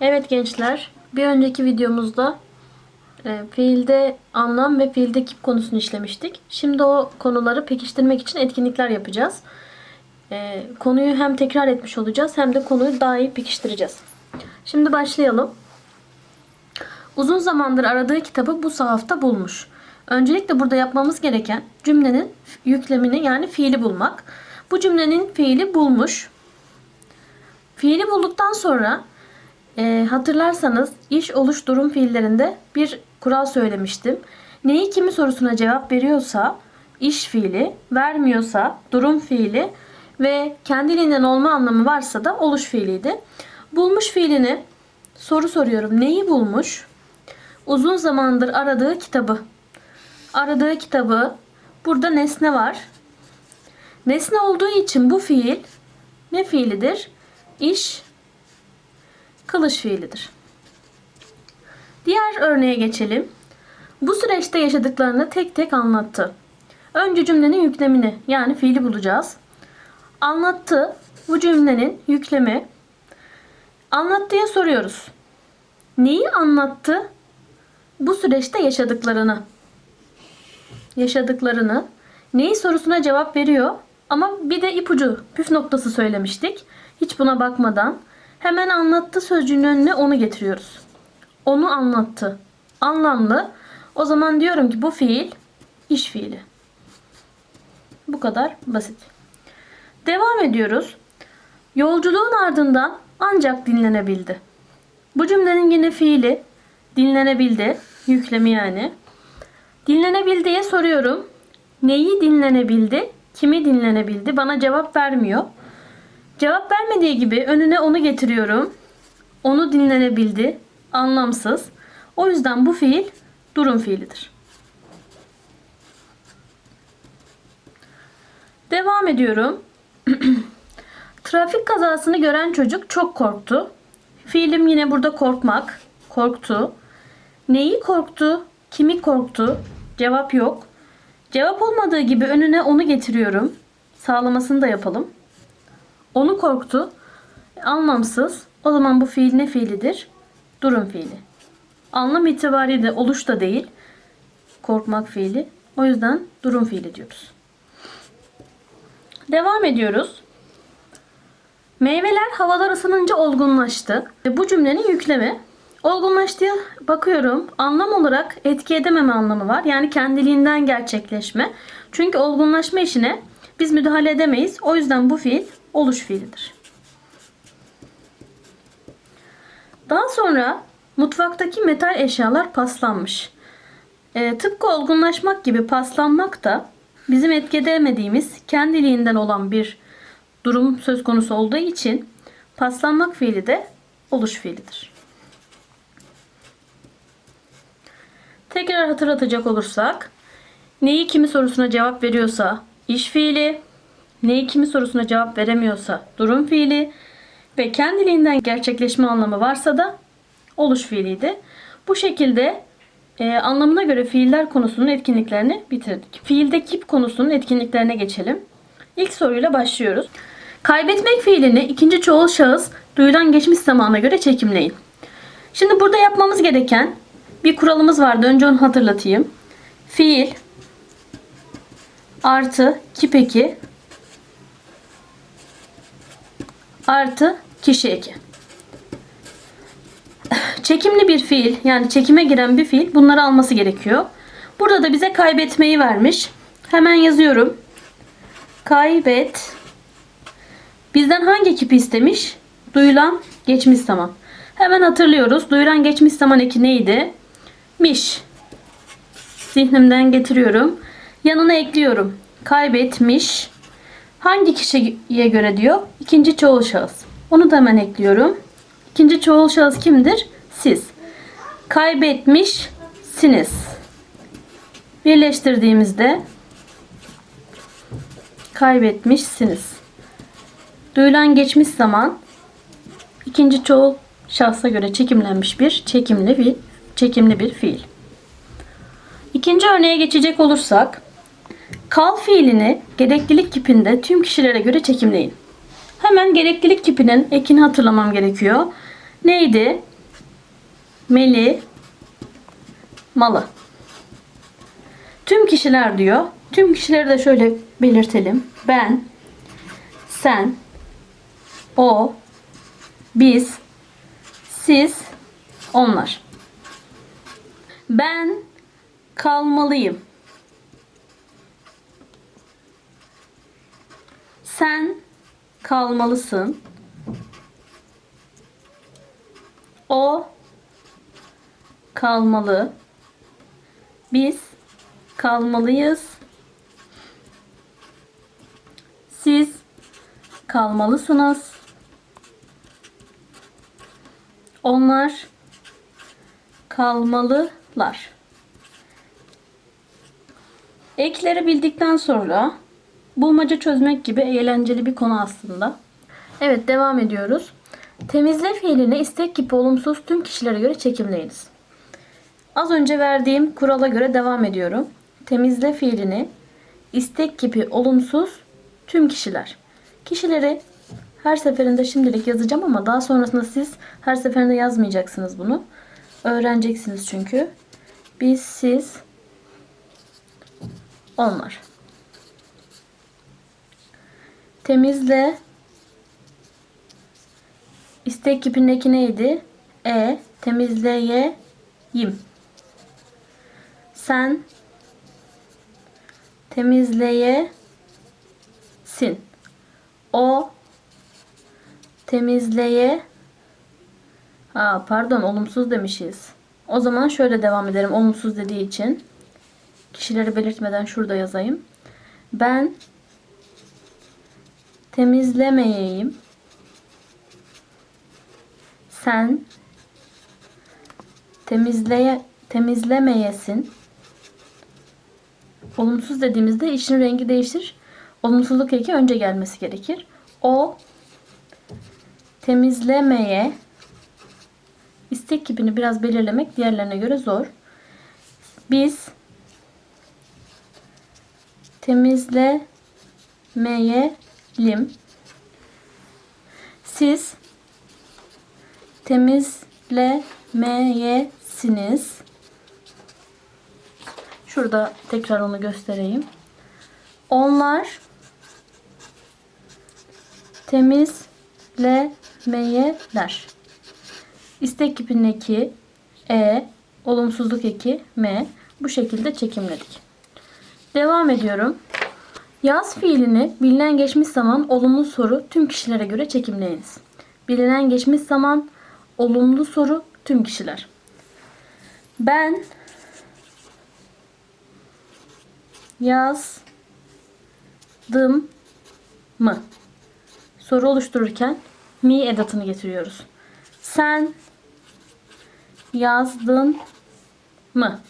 Evet gençler, bir önceki videomuzda e, fiilde anlam ve fiilde kip konusunu işlemiştik. Şimdi o konuları pekiştirmek için etkinlikler yapacağız. E, konuyu hem tekrar etmiş olacağız hem de konuyu daha iyi pekiştireceğiz. Şimdi başlayalım. Uzun zamandır aradığı kitabı bu sahafta bulmuş. Öncelikle burada yapmamız gereken cümlenin yüklemini yani fiili bulmak. Bu cümlenin fiili bulmuş. Fiili bulduktan sonra e, hatırlarsanız iş oluş durum fiillerinde bir kural söylemiştim. Neyi kimi sorusuna cevap veriyorsa iş fiili, vermiyorsa durum fiili ve kendiliğinden olma anlamı varsa da oluş fiiliydi. Bulmuş fiilini soru soruyorum. Neyi bulmuş? Uzun zamandır aradığı kitabı. Aradığı kitabı. Burada nesne var. Nesne olduğu için bu fiil ne fiilidir? İş kılış fiilidir. Diğer örneğe geçelim. Bu süreçte yaşadıklarını tek tek anlattı. Önce cümlenin yüklemini yani fiili bulacağız. Anlattı. Bu cümlenin yüklemi. Anlattıya soruyoruz. Neyi anlattı? Bu süreçte yaşadıklarını. Yaşadıklarını. Neyi sorusuna cevap veriyor. Ama bir de ipucu, püf noktası söylemiştik. Hiç buna bakmadan hemen anlattı sözcüğünün önüne onu getiriyoruz. Onu anlattı. Anlamlı. O zaman diyorum ki bu fiil iş fiili. Bu kadar basit. Devam ediyoruz. Yolculuğun ardından ancak dinlenebildi. Bu cümlenin yine fiili dinlenebildi. Yüklemi yani. Dinlenebildiye soruyorum. Neyi dinlenebildi? Kimi dinlenebildi? Bana cevap vermiyor. Cevap vermediği gibi önüne onu getiriyorum. Onu dinlenebildi. Anlamsız. O yüzden bu fiil durum fiilidir. Devam ediyorum. Trafik kazasını gören çocuk çok korktu. Fiilim yine burada korkmak. Korktu. Neyi korktu? Kimi korktu? Cevap yok. Cevap olmadığı gibi önüne onu getiriyorum. Sağlamasını da yapalım. Onu korktu. Anlamsız. O zaman bu fiil ne fiilidir? Durum fiili. Anlam itibariyle oluş da değil. Korkmak fiili. O yüzden durum fiili diyoruz. Devam ediyoruz. Meyveler havalar ısınınca olgunlaştı. Bu cümlenin yüklemi. Olgunlaştıya bakıyorum. Anlam olarak etki edememe anlamı var. Yani kendiliğinden gerçekleşme. Çünkü olgunlaşma işine biz müdahale edemeyiz. O yüzden bu fiil oluş fiilidir. Daha sonra mutfaktaki metal eşyalar paslanmış. E, tıpkı olgunlaşmak gibi paslanmak da bizim etki edemediğimiz kendiliğinden olan bir durum söz konusu olduğu için paslanmak fiili de oluş fiilidir. Tekrar hatırlatacak olursak neyi kimi sorusuna cevap veriyorsa iş fiili, neyi kimi sorusuna cevap veremiyorsa durum fiili ve kendiliğinden gerçekleşme anlamı varsa da oluş fiiliydi. Bu şekilde e, anlamına göre fiiller konusunun etkinliklerini bitirdik. Fiilde kip konusunun etkinliklerine geçelim. İlk soruyla başlıyoruz. Kaybetmek fiilini ikinci çoğul şahıs duyulan geçmiş zamana göre çekimleyin. Şimdi burada yapmamız gereken bir kuralımız vardı. Önce onu hatırlatayım. Fiil artı kip eki artı kişi eki. Çekimli bir fiil yani çekime giren bir fiil bunları alması gerekiyor. Burada da bize kaybetmeyi vermiş. Hemen yazıyorum. Kaybet. Bizden hangi kipi istemiş? Duyulan geçmiş zaman. Hemen hatırlıyoruz. Duyulan geçmiş zaman eki neydi? Miş. Zihnimden getiriyorum. Yanına ekliyorum. Kaybetmiş. Hangi kişiye göre diyor? İkinci çoğul şahıs. Onu da hemen ekliyorum. İkinci çoğul şahıs kimdir? Siz. Kaybetmişsiniz. Birleştirdiğimizde kaybetmişsiniz. Duyulan geçmiş zaman ikinci çoğul şahsa göre çekimlenmiş bir çekimli bir çekimli bir fiil. İkinci örneğe geçecek olursak kal fiilini gereklilik kipinde tüm kişilere göre çekimleyin. Hemen gereklilik kipinin ekini hatırlamam gerekiyor. Neydi? meli, malı. Tüm kişiler diyor. Tüm kişileri de şöyle belirtelim. Ben, sen, o, biz, siz, onlar. Ben kalmalıyım. Sen kalmalısın. O kalmalı. Biz kalmalıyız. Siz kalmalısınız. Onlar kalmalılar. Ekleri bildikten sonra bulmaca çözmek gibi eğlenceli bir konu aslında. Evet devam ediyoruz. Temizle fiilini istek gibi olumsuz tüm kişilere göre çekimleyiniz. Az önce verdiğim kurala göre devam ediyorum. Temizle fiilini istek gibi olumsuz tüm kişiler. Kişileri her seferinde şimdilik yazacağım ama daha sonrasında siz her seferinde yazmayacaksınız bunu. Öğreneceksiniz çünkü. Biz, siz, onlar. Temizle istek kipindeki neydi? E temizleyeyim. Sen temizleyesin. O temizleye Ha pardon olumsuz demişiz. O zaman şöyle devam edelim olumsuz dediği için. Kişileri belirtmeden şurada yazayım. Ben temizlemeyeyim. Sen temizleye temizlemeyesin. Olumsuz dediğimizde işin rengi değişir. Olumsuzluk eki önce gelmesi gerekir. O temizlemeye istek kipini biraz belirlemek diğerlerine göre zor. Biz temizlemeyelim. Siz temizlemeyesiniz. Şurada tekrar onu göstereyim. Onlar temizlemeyeler. İstek kipindeki e, olumsuzluk eki m bu şekilde çekimledik. Devam ediyorum. Yaz fiilini bilinen geçmiş zaman olumlu soru tüm kişilere göre çekimleyiniz. Bilinen geçmiş zaman olumlu soru tüm kişiler. Ben yazdım mı? Soru oluştururken mi edatını getiriyoruz. Sen yazdın mı?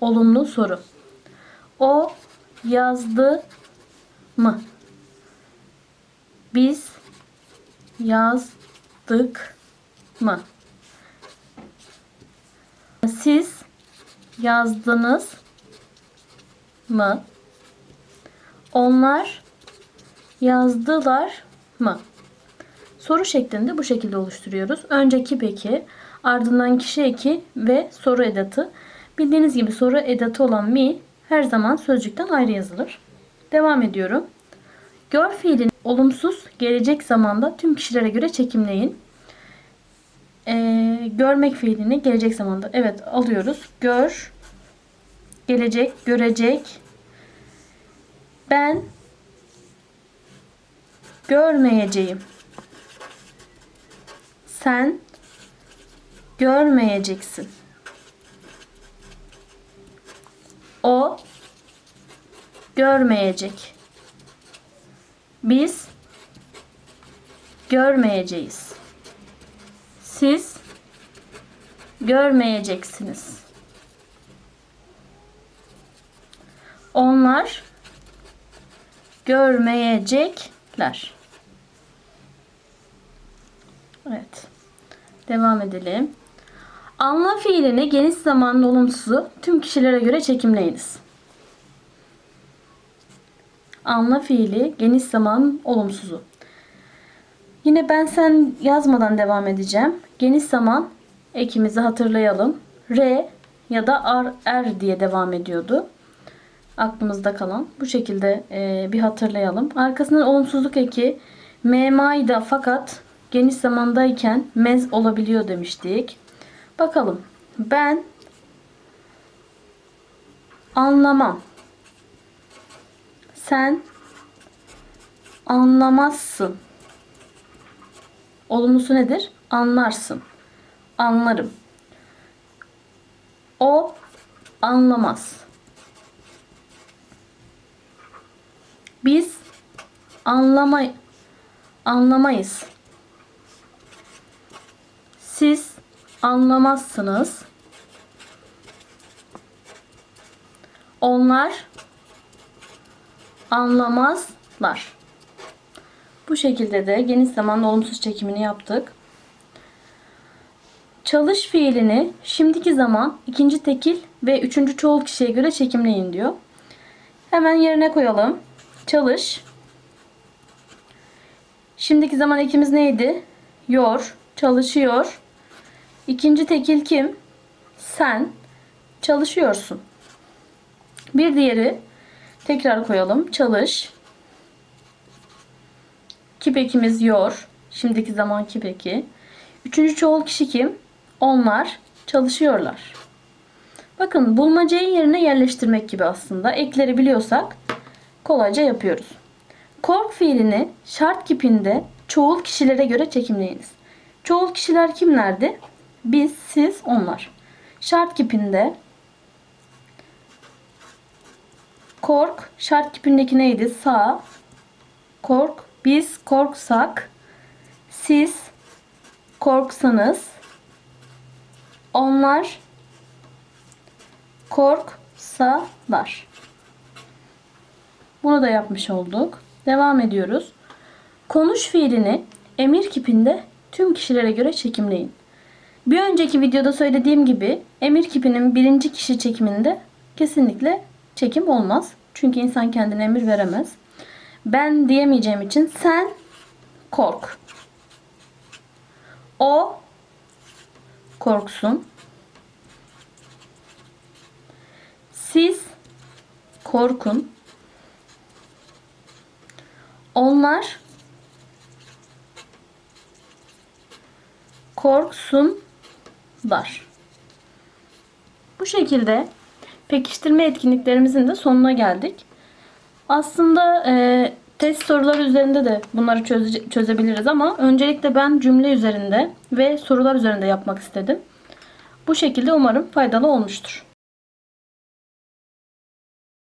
Olumlu soru. O yazdı mı? Biz yazdık mı? Siz yazdınız mı? Onlar yazdılar mı? Soru şeklinde bu şekilde oluşturuyoruz. Önce kip eki, ardından kişi eki ve soru edatı. Bildiğiniz gibi soru edatı olan mi her zaman sözcükten ayrı yazılır. Devam ediyorum. Gör fiilini olumsuz gelecek zamanda tüm kişilere göre çekimleyin. Ee, görmek fiilini gelecek zamanda. Evet alıyoruz. Gör, gelecek, görecek. Ben görmeyeceğim. Sen görmeyeceksin. O görmeyecek. Biz görmeyeceğiz. Siz görmeyeceksiniz. Onlar görmeyecekler. Evet. Devam edelim. Anla fiilini geniş zamanlı olumsuzu tüm kişilere göre çekimleyiniz. Anla fiili geniş zaman olumsuzu. Yine ben sen yazmadan devam edeceğim. Geniş zaman ekimizi hatırlayalım. R ya da R, R diye devam ediyordu. Aklımızda kalan. Bu şekilde e, bir hatırlayalım. Arkasından olumsuzluk eki memayda fakat geniş zamandayken mez olabiliyor demiştik. Bakalım. Ben anlamam. Sen anlamazsın. Olumlusu nedir? Anlarsın. Anlarım. O anlamaz. Biz anlamay anlamayız. Siz anlamazsınız. Onlar anlamazlar. Bu şekilde de geniş zamanda olumsuz çekimini yaptık. Çalış fiilini şimdiki zaman ikinci tekil ve üçüncü çoğul kişiye göre çekimleyin diyor. Hemen yerine koyalım. Çalış. Şimdiki zaman ekimiz neydi? Yor. Çalışıyor. İkinci tekil kim? Sen. Çalışıyorsun. Bir diğeri tekrar koyalım. Çalış. Kip ekimiz yor. Şimdiki zaman kip eki. Üçüncü çoğul kişi kim? Onlar çalışıyorlar. Bakın bulmacayı yerine yerleştirmek gibi aslında. Ekleri biliyorsak kolayca yapıyoruz. Kork fiilini şart kipinde çoğul kişilere göre çekimleyiniz. Çoğul kişiler kimlerdi? Biz, siz, onlar. Şart kipinde kork şart kipindeki neydi? Sağ. Kork biz korksak siz korksanız onlar korksalar. Bunu da yapmış olduk. Devam ediyoruz. Konuş fiilini emir kipinde tüm kişilere göre çekimleyin. Bir önceki videoda söylediğim gibi emir kipinin birinci kişi çekiminde kesinlikle çekim olmaz. Çünkü insan kendine emir veremez. Ben diyemeyeceğim için sen kork. O korksun. Siz korkun. Onlar korksunlar. Bu şekilde pekiştirme etkinliklerimizin de sonuna geldik. Aslında e, test soruları üzerinde de bunları çöze- çözebiliriz ama öncelikle ben cümle üzerinde ve sorular üzerinde yapmak istedim. Bu şekilde umarım faydalı olmuştur.